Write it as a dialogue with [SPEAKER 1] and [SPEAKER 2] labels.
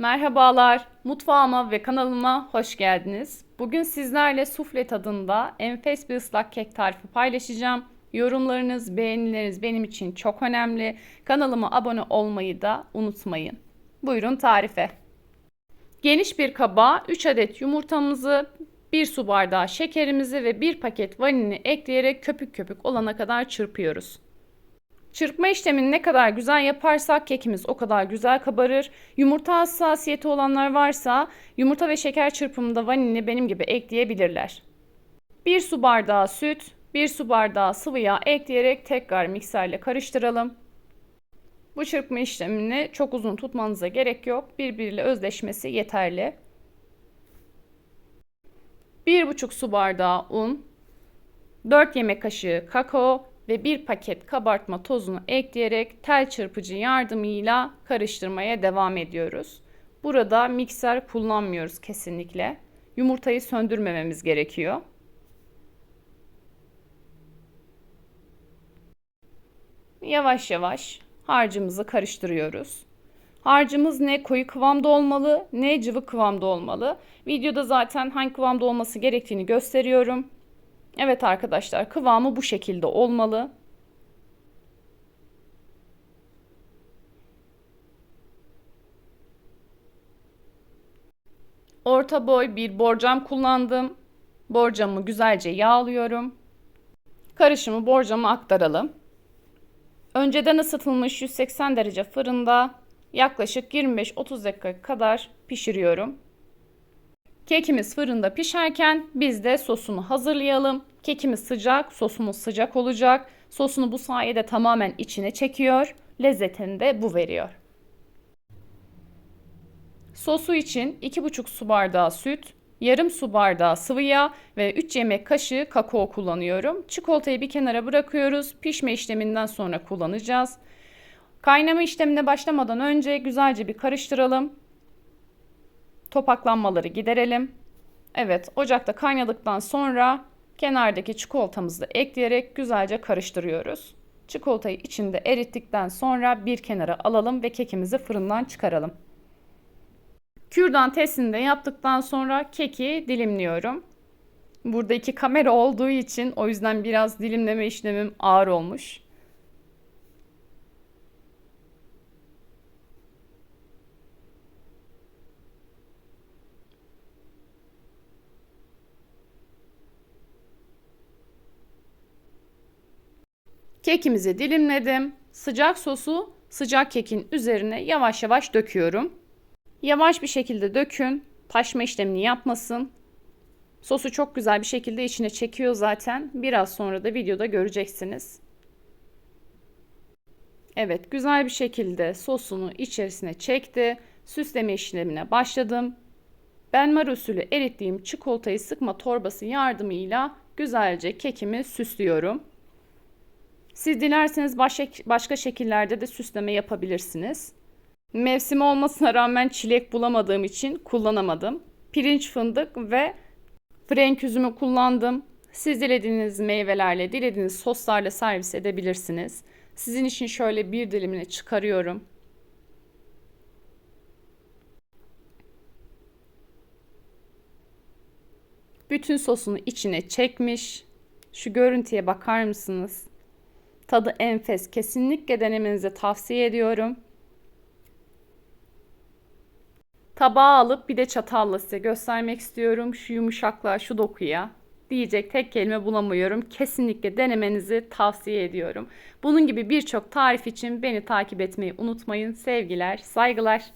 [SPEAKER 1] Merhabalar, mutfağıma ve kanalıma hoş geldiniz. Bugün sizlerle sufle tadında enfes bir ıslak kek tarifi paylaşacağım. Yorumlarınız, beğenileriniz benim için çok önemli. Kanalıma abone olmayı da unutmayın. Buyurun tarife. Geniş bir kaba 3 adet yumurtamızı, 1 su bardağı şekerimizi ve 1 paket vanilini ekleyerek köpük köpük olana kadar çırpıyoruz. Çırpma işlemini ne kadar güzel yaparsak kekimiz o kadar güzel kabarır. Yumurta hassasiyeti olanlar varsa yumurta ve şeker çırpımında vanilini benim gibi ekleyebilirler. 1 su bardağı süt, 1 su bardağı sıvı yağ ekleyerek tekrar mikserle karıştıralım. Bu çırpma işlemini çok uzun tutmanıza gerek yok. Birbiriyle özleşmesi yeterli. 1,5 su bardağı un, 4 yemek kaşığı kakao ve 1 paket kabartma tozunu ekleyerek tel çırpıcı yardımıyla karıştırmaya devam ediyoruz. Burada mikser kullanmıyoruz kesinlikle. Yumurtayı söndürmememiz gerekiyor. Yavaş yavaş harcımızı karıştırıyoruz. Harcımız ne koyu kıvamda olmalı ne cıvık kıvamda olmalı. Videoda zaten hangi kıvamda olması gerektiğini gösteriyorum. Evet arkadaşlar kıvamı bu şekilde olmalı. Orta boy bir borcam kullandım. Borcamı güzelce yağlıyorum. Karışımı borcama aktaralım. Önceden ısıtılmış 180 derece fırında yaklaşık 25-30 dakika kadar pişiriyorum. Kekimiz fırında pişerken biz de sosunu hazırlayalım. Kekimiz sıcak, sosumuz sıcak olacak. Sosunu bu sayede tamamen içine çekiyor. Lezzetini de bu veriyor. Sosu için 2,5 su bardağı süt, yarım su bardağı sıvı yağ ve 3 yemek kaşığı kakao kullanıyorum. Çikolatayı bir kenara bırakıyoruz. Pişme işleminden sonra kullanacağız. Kaynama işlemine başlamadan önce güzelce bir karıştıralım. Topaklanmaları giderelim. Evet, ocakta kaynadıktan sonra kenardaki çikolatamızı ekleyerek güzelce karıştırıyoruz. Çikolatayı içinde erittikten sonra bir kenara alalım ve kekimizi fırından çıkaralım. Kürdan testini de yaptıktan sonra keki dilimliyorum. Burada iki kamera olduğu için o yüzden biraz dilimleme işlemim ağır olmuş. Kekimizi dilimledim. Sıcak sosu sıcak kekin üzerine yavaş yavaş döküyorum. Yavaş bir şekilde dökün. Taşma işlemini yapmasın. Sosu çok güzel bir şekilde içine çekiyor zaten. Biraz sonra da videoda göreceksiniz. Evet güzel bir şekilde sosunu içerisine çekti. Süsleme işlemine başladım. Benmar usulü erittiğim çikolatayı sıkma torbası yardımıyla güzelce kekimi süslüyorum. Siz dilerseniz başka, başka şekillerde de süsleme yapabilirsiniz. Mevsimi olmasına rağmen çilek bulamadığım için kullanamadım. Pirinç fındık ve frenk üzümü kullandım. Siz dilediğiniz meyvelerle, dilediğiniz soslarla servis edebilirsiniz. Sizin için şöyle bir dilimini çıkarıyorum. Bütün sosunu içine çekmiş. Şu görüntüye bakar mısınız? Tadı enfes. Kesinlikle denemenizi tavsiye ediyorum. Tabağa alıp bir de çatalla size göstermek istiyorum. Şu yumuşaklığa, şu dokuya. Diyecek tek kelime bulamıyorum. Kesinlikle denemenizi tavsiye ediyorum. Bunun gibi birçok tarif için beni takip etmeyi unutmayın. Sevgiler, saygılar.